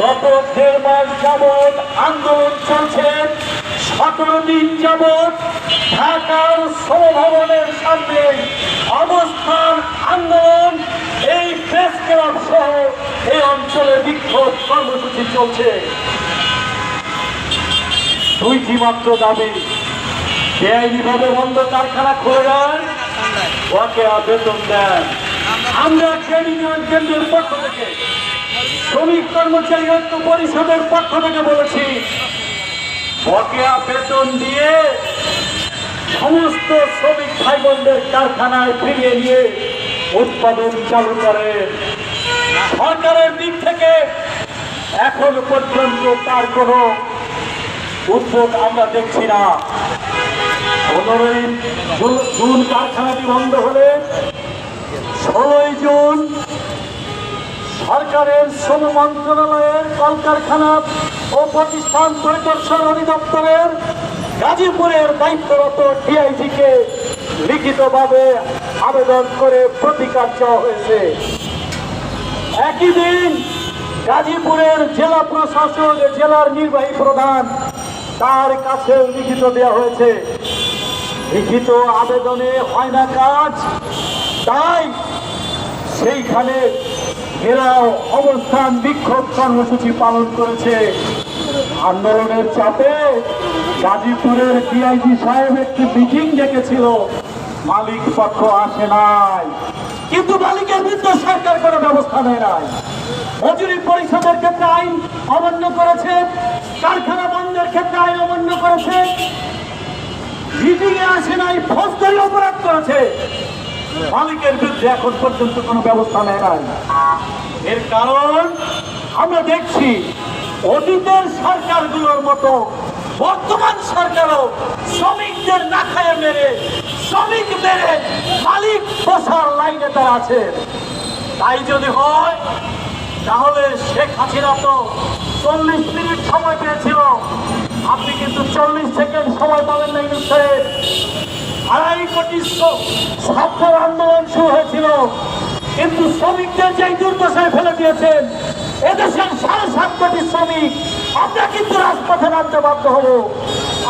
গত দেড় মাস যাবৎ আন্দোলন চলছে। সতেরো দিন যাবৎ ঢাকার সমভবনের সামনে অবস্থান আন্দোলন। এই প্রেস ক্লাব সহ এই অঞ্চলে বিক্ষোভ কর্মসূচি চলছে। দুইটি মাত্র দাবি বেআইনিভাবে বন্ধ কারখানা খুলে দেন ওকে বেতন দেন। আমরা কেন্দ্রের পক্ষ থেকে কর্মচারী ঐক্য পরিষদের পক্ষ থেকে বলেছি, বকেয়া বেতন দিয়ে সমস্ত শ্রমিক ভাই বোনদের কারখানায় ফিরিয়ে নিয়ে উৎপাদন চালু করে। সরকারের দিক থেকে এখন পর্যন্ত তার কোনো উদ্যোগ আমরা দেখছি না। পনেরোই জুন- কারখানাটি বন্ধ হলে ষোলোই জুন সরকারের শ্রম মন্ত্রণালয়ের কলকারখানা ও প্রতিষ্ঠান পরিদর্শন অধিদপ্তরের গাজীপুরের দায়িত্বরত ডিআইজিকে লিখিতভাবে আবেদন করে প্রতিকার চাওয়া হয়েছে। একই দিন গাজীপুরের জেলা প্রশাসক, জেলার নির্বাহী প্রধান তার কাছে লিখিত দেওয়া হয়েছে। লিখিত আবেদনে হয় না কাজ, তাই সেইখানে ঘেরাও অবস্থান বিক্ষোভ কর্মসূচি পালন করেছে। আন্দোলনের চাপে গাজীপুরের ডিআইজি সাহেব একটি মিটিং ডেকেছিল। মালিক পক্ষ আসে নাই। কিন্তু মালিকের বিরুদ্ধে সরকার কোনো ব্যবস্থা নেয় নাই। মজুরি পরিষদের ক্ষেত্রে আইন অমান্য করেছে। কারখানা বন্ধের ক্ষেত্রে আইন অমান্য করেছে। মিটিং এ আসে নাই, ফৌজদারি অপরাধ করেছে। মালিকের বিরুদ্ধে এখন পর্যন্ত কোনো ব্যবস্থা নেয় নাই। এর কারণ আমরা দেখছি অতীতের সরকারগুলোর মতো, বর্তমান সরকারও শ্রমিকদের না খায় মেরে, শ্রমিক মেরে মালিক বসার লাইনে তারা আছে। তাই যদি হয়, তাহলে শেখ হাসিনা তো চল্লিশ মিনিট সময় পেয়েছিল। আপনি কিন্তু চল্লিশ সেকেন্ড সময় পাবেন না ইউনুস আড়াই আন্দোলন শুরু হয়েছিল। কিন্তু শ্রমিকদের যে দুর্দশায় ফেলে দিয়েছেন, এদেশের সাড়ে সাত কোটি শ্রমিক, আমরা কিন্তু রাজপথে নামতে বাধ্য হব।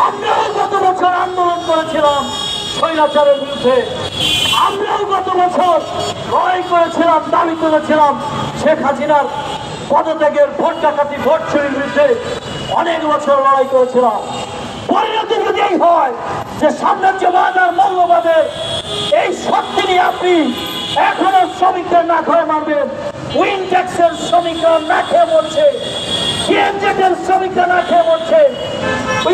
আমরাও গত বছর আন্দোলন করেছিলাম স্বৈরাচারের বিরুদ্ধে। আমরাও গত বছর লড়াই করেছিলাম, দাবি করেছিলাম শেখ হাসিনার পদত্যাগের ভোট ডাকাতি, ভোট চুরির বিরুদ্ধে। অনেক বছর লড়াই করেছিলাম। পরিণতি যদি হয় যে সাম্রাজ্যবাদ আর মৌলবাদের এই শক্তি নিয়ে আপনি এখনও শ্রমিকদের না খেয়ে মারবেন। উইন ট্যাক্সের শ্রমিকরা না খেয়ে মরছে সিএনজেটের শ্রমিকরা না খেয়ে মরছে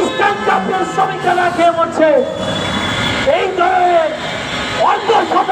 ইস্টার্ন কাপের শ্রমিকরা না খেয়ে মরছে। এই ধরনের শতাধিক